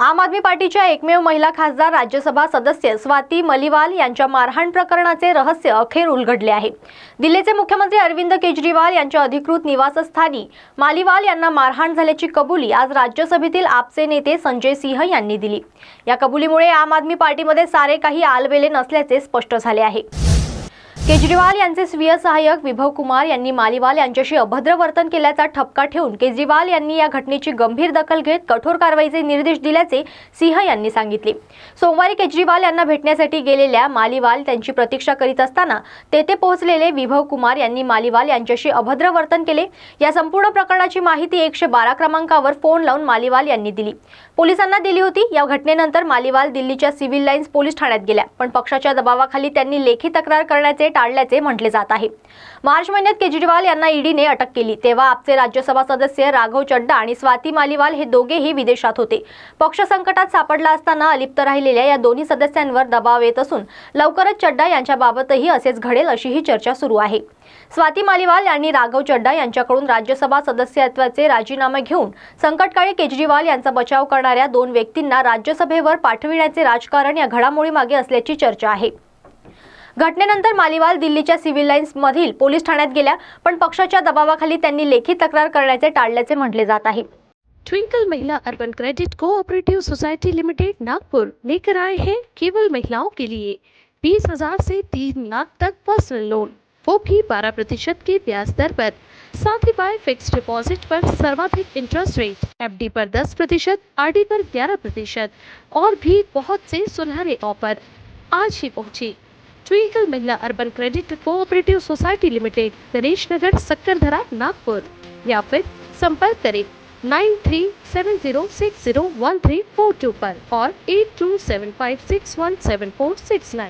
आम आदमी पार्टीच्या एकमेव महिला खासदार राज्यसभा सदस्य स्वाती मलिवाल यांच्या मारहाण प्रकरणाचे रहस्य अखेर उलगडले आहे. दिल्लीचे मुख्यमंत्री अरविंद केजरीवाल यांच्या अधिकृत निवासस्थानी मालिवाल यांना मारहाण झाल्याची कबुली आज राज्यसभेतील आपचे नेते संजय सिंह यांनी दिली. या कबुलीमुळे आम आदमी पार्टीमध्ये सारे काही आलबेले नसल्याचे स्पष्ट झाले आहे. केजरीवाल यांचे स्वीय सहाय्यक विभव कुमार यांनी मालिवाल यांच्याशी अभद्र वर्तन केल्याचा ठपका ठेवून केजरीवाल यांनी या घटनेची गंभीर दखल घेत कठोर कारवाईचे निर्देश दिल्याचे सिंह यांनी सांगितले. सोमवारी केजरीवाल यांना भेटण्यासाठी गेलेल्या मालिवाल त्यांची प्रतीक्षा करीत असताना तेथे पोहोचलेले विभव कुमार यांनी मालिवाल यांच्याशी अभद्र वर्तन केले. या संपूर्ण प्रकरणाची माहिती एकशे बारा क्रमांकावर फोन लावून मालिवाल यांनी दिली. पोलिसांना दिली होती. या घटनेनंतर मालिवाल दिल्लीच्या सिव्हिल लाईन्स पोलीस ठाण्यात गेल्या. पण पक्षाच्या दबावाखाली त्यांनी लेखी तक्रार करण्याचे टाळल्याचे म्हटले जात आहे. मार्च महिन्यात केजरीवाल यांना ईडीने अटक केली. तेव्हा आपचे राज्यसभा सदस्य राघव चड्डा आणि स्वाती मालिवाल हे दोघेही विदेशात होते. पक्ष संकटात सापडला असताना अलिप्त राहिलेल्या या दोन्ही सदस्यांवर दबाव येत असून लवकरच चड्डा यांच्याबाबतही असेच घडेल अशीही चर्चा सुरू आहे. स्वाती मालिवाल यांनी राघव चड्डा यांच्याकडून राज्यसभा सदस्यत्वाचे राजीनामे घेऊन संकटकाळी केजरीवाल यांचा बचाव करणाऱ्या दोन व्यक्तींना राज्यसभेवर पाठविण्याचे राजकारण या घडामोडीमागे असल्याची चर्चा आहे. घटनेनंतर मालिवाल दिल्लीच्या सिव्हिल लाईन्स मधील पोलीस ठाण्यात गेल्या पण पक्षाच्या दबावाखाली त्यांनी लेखी तक्रार करण्याचे टाळल्याचे म्हटले जात आहे. Twinkle Mahila urban credit cooperative society limited Nagpur. लेकर आए हैं केवल महिलाओं के लिए. बीस हजार से तीन लाख तक पर्सनल लोन. वो भी बारह प्रतिशत के ब्याज दर पर. साथ ही बाय फिक्स डिपॉजिट पर सर्वाधिक इंटरेस्ट रेट. एफडी पर दस प्रतिशत आर पर ग्यारह प्रतिशत. और भी बहुत से सुनहरे ऑफर आज ही पहुंची। Twinkle Mahila urban credit cooperative society limited Ganesh Nagar Sakkardara Nagpur. या फिर संपर्क करें nine three seven zero six zero one three four two पर और eight two seven five six one seven four six nine.